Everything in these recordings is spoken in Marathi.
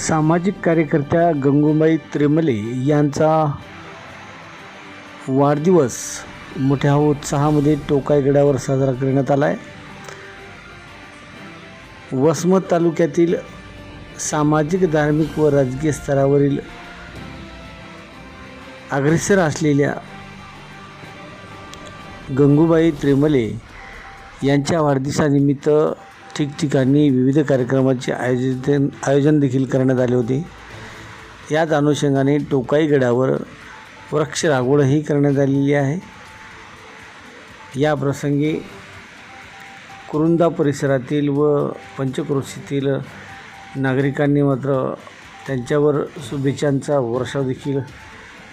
सामाजिक कार्यकर्त्या गंगूबाई त्रिमले यांचा वाढदिवस मोठ्या उत्साहामध्ये टोकायगडावर साजरा करण्यात आला आहे वसमत तालुक्यातील सामाजिक धार्मिक व राजकीय स्तरावरील अग्रेसर असलेल्या गंगूबाई त्रिमले यांच्या वाढदिवसानिमित्त ठिकठिकाणी विविध कार्यक्रमाचे आयोजन आयोजन देखील करण्यात आले होते. याच अनुषंगाने टोकाई गडावर वृक्ष लागवडही करण्यात आलेली आहे. या प्रसंगी कुरुंदा परिसरातील व पंचक्रोशीतील नागरिकांनी मात्र त्यांच्यावर शुभेच्छांचा वर्षाव देखील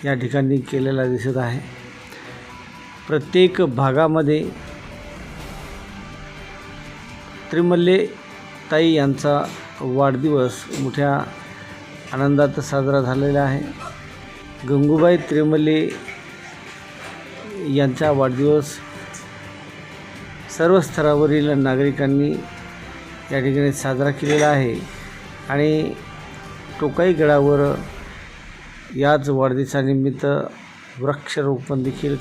या ठिकाणी केलेला दिसत आहे. प्रत्येक भागामध्ये त्रिमल्ले ताई यांचा वाढदिवस मोठ्या आनंदात साजरा झालेला आहे. गंगूबाई त्रिमल्ले यांचा वाढदिवस सर्व स्तरावरील नागरिकांनी या ठिकाणी साजरा केलेला आहे आणि टोकाई गडावर याच वाढदिवसानिमित्त वृक्षारोपण देखील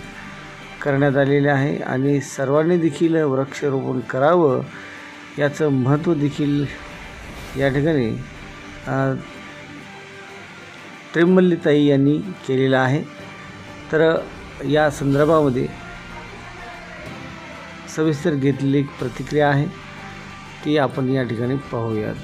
करण्यात आलेले आहे आणि सर्वांनी देखील वृक्षारोपण करावं याचं महत्त्व देखील या ठिकाणी त्रिमल्लीताई यांनी केलेलं आहे. तर या संदर्भामध्ये सविस्तर घेतलेली एक प्रतिक्रिया आहे ती आपण या ठिकाणी पाहूयात.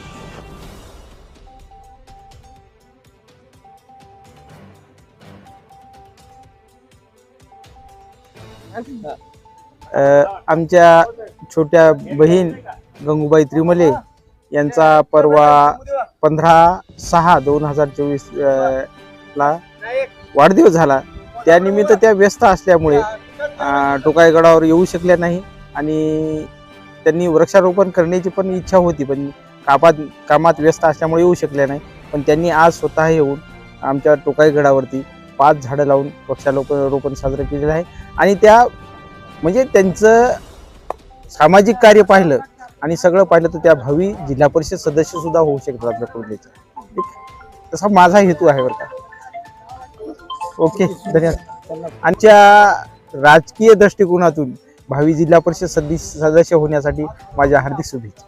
आमच्या छोट्या बहीण गंगूबाई त्रिमले यांचा परवा पंधरा सहा दोन हजार चोवीस ला वाढदिवस झाला. त्यानिमित्त त्या व्यस्त असल्यामुळे टोकाईगडावर येऊ शकल्या नाही आणि त्यांनी वृक्षारोपण करण्याची पण इच्छा होती पण कामात कामात व्यस्त असल्यामुळे येऊ शकल्या नाही. पण त्यांनी आज स्वतः येऊन आमच्या टोकाईगडावरती पाच झाडं लावून वृक्षारोपण रोपण साजरं केलेलं आहे. आणि त्या म्हणजे त्यांचं सामाजिक कार्य पाहिलं आणि सगळं पाहिलं तर त्या भावी जिल्हा परिषद सदस्य सुद्धा होऊ शकतात आपल्या कुर्लीच्या ठीक तसा माझा हेतू आहे बरं का. ओके धन्यवाद. आमच्या राजकीय दृष्टिकोनातून भावी जिल्हा परिषद सदस्य होण्यासाठी माझ्या हार्दिक शुभेच्छा.